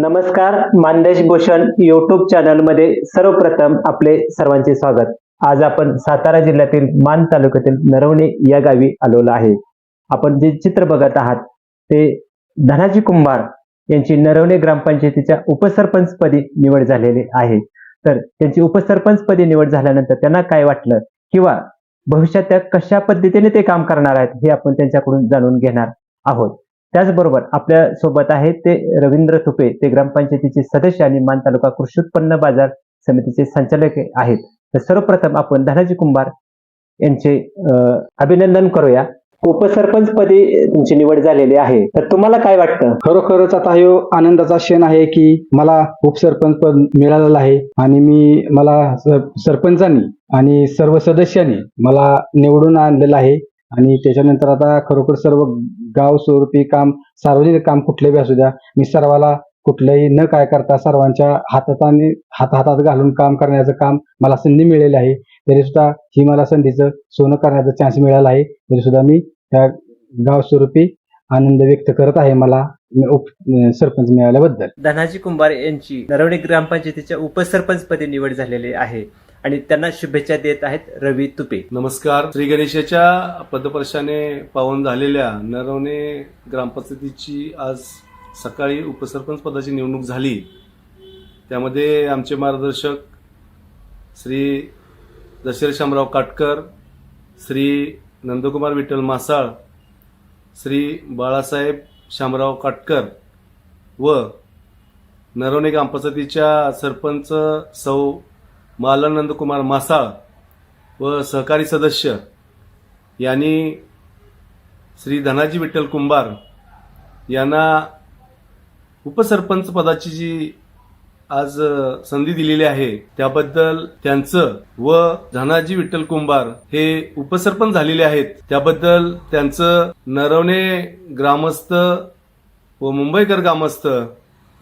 नमस्कार मानदेश भूषण युट्यूब चॅनलमध्ये सर्वप्रथम आपले सर्वांचे स्वागत. आज आपण सातारा जिल्ह्यातील मान तालुक्यातील नरवणे या गावी आलेलो आहे. आपण जे चित्र बघत आहात ते धनाजी कुंभार यांची नरवणे ग्रामपंचायतीच्या उपसरपंचपदी निवड झालेली आहे. तर त्यांची उपसरपंचपदी निवड झाल्यानंतर त्यांना काय वाटलं? किंवा भविष्यात त्या कशा पद्धतीने ते काम करणार आहेत हे आपण त्यांच्याकडून जाणून घेणार आहोत. त्याचबरोबर आपल्यासोबत आहेत ते रवींद्र तुपे ते ग्रामपंचायतीचे सदस्य आणि मान तालुका कृषी उत्पन्न बाजार समितीचे संचालक आहेत. तर सर्वप्रथम आपण धनाजी कुंभार यांचे अभिनंदन करूया. उपसरपंच पदी तुमची निवड झालेली आहे. तर तुम्हाला काय वाटतं? खरोखरच आता हा आनंदाचा क्षण आहे की मला उपसरपंच पद मिळालेलं आहे आणि मी मला सरपंचांनी आणि सर्व सदस्यांनी मला निवडून आणलेलं आहे. आणि त्याच्यानंतर आता खरोखर सर्व गाव स्वरूपी काम सार्वजनिक काम कुठले बी असू द्या मी सर्वाला कुठलंही न काय करता सर्वांच्या हातात आणि हात हातात घालून काम करण्याचं काम मला संधी मिळेली आहे. तरी सुद्धा ही मला संधीचं सोनं करण्याचा चान्स मिळाला आहे. तरी सुद्धा मी त्या गाव स्वरूपी आनंद व्यक्त करत आहे मला उप सरपंच मिळाल्याबद्दल. धनाजी कुंभार यांची नरवणे ग्रामपंचायतीच्या उपसरपंच पदी निवड झालेली आहे. आणि त्यांना शुभेच्छा देत आहेत रवी तुपे. नमस्कार. श्री गणेशाच्या पदपर्शाने पावन झालेल्या नरवणे ग्रामपंचायतीची आज सकाळी उपसरपंच पदाची निवडणूक झाली. त्यामध्ये आमचे मार्गदर्शक श्री दशरथ शामराव काटकर श्री नंदकुमार विठ्ठल मासाळ श्री बाळासाहेब शामराव काटकर व नरवणे ग्रामपंचायतीच्या सरपंच सौ मालानंद कुमार मासाळ व सहकारी सदस्य यांनी श्री धनाजी विठ्ठल कुंभार यांना उपसरपंच पदाची जी आज संधी दिलेली आहे त्याबद्दल त्यांचं व धनाजी विठ्ठल कुंभार हे उपसरपंच झालेले आहेत. त्याबद्दल त्यांचं नरवणे ग्रामस्थ व मुंबईकर ग्रामस्थ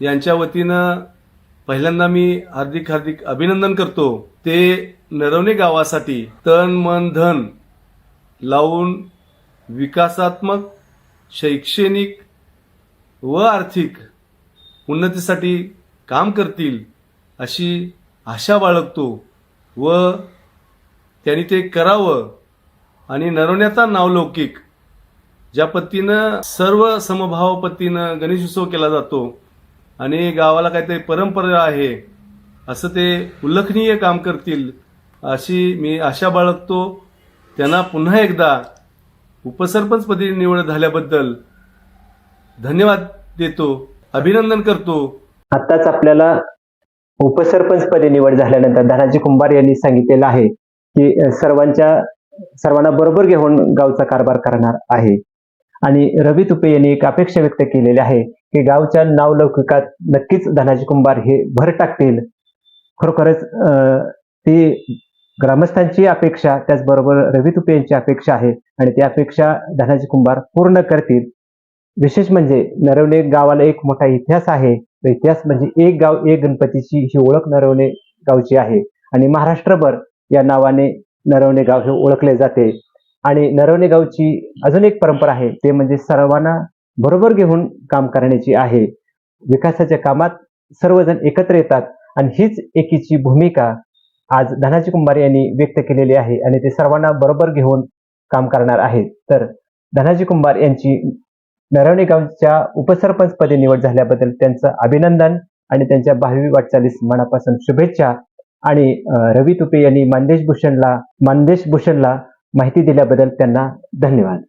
यांच्या वतीनं पहिल्यांदा मी हार्दिक हार्दिक अभिनंदन करतो ते नरवणे गावासाठी तन मन धन लावून विकासात्मक शैक्षणिक व आर्थिक उन्नतीसाठी काम करतील अशी आशा बाळगतो व त्यांनी ते करावं आणि नरवण्याचा नावलौकिक ज्या पद्धतीनं सर्व समभाव पद्धतीनं गणेशोत्सव केला जातो आणि गावाला काहीतरी परंपरा आहे असं ते उल्लेखनीय काम करतील अशी मी आशा बाळगतो. त्यांना पुन्हा एकदा उपसरपंचपदी निवड झाल्याबद्दल धन्यवाद देतो अभिनंदन करतो. आताच आपल्याला उपसरपंचपदी निवड झाल्यानंतर धनाजी कुंभार यांनी सांगितलेलं आहे की सर्वांच्या सर्वांना बरोबर घेऊन गावचा कारभार करणार आहे. आणि रवी तुपे यांनी एक अपेक्षा व्यक्त केलेली आहे की गावच्या नावलौकिकात नक्कीच धनाजी कुंभार हे भर टाकतील. खरोखरच ती ग्रामस्थांची अपेक्षा त्याचबरोबर रवी तुपे यांची अपेक्षा आहे आणि ती अपेक्षा धनाजी कुंभार पूर्ण करतील. विशेष म्हणजे नरवणे गावाला एक मोठा इतिहास आहे. तो इतिहास म्हणजे एक गाव एक गणपतीची ही ओळख नरवणे गावची आहे. आणि महाराष्ट्रभर या नावाने नरवणे गाव हे ओळखले जाते. आणि नरवणे गावची अजून एक परंपरा आहे ते म्हणजे सर्वांना बरोबर घेऊन काम करण्याची आहे. विकासाच्या कामात सर्वजण एकत्र येतात आणि हीच एकीची भूमिका आज धनाजी कुंभार यांनी व्यक्त केलेली आहे आणि ते सर्वांना बरोबर घेऊन काम करणार आहेत. तर धनाजी कुंभार यांची नरवणे गावच्या उपसरपंच पदी निवड झाल्याबद्दल त्यांचं अभिनंदन आणि त्यांच्या भावी वाटचालीस मनापासून शुभेच्छा. आणि रवी तुपे यांनी मानदेश भूषणला मानदेश भूषणला माहिती दिल्याबद्दल त्यांना धन्यवाद.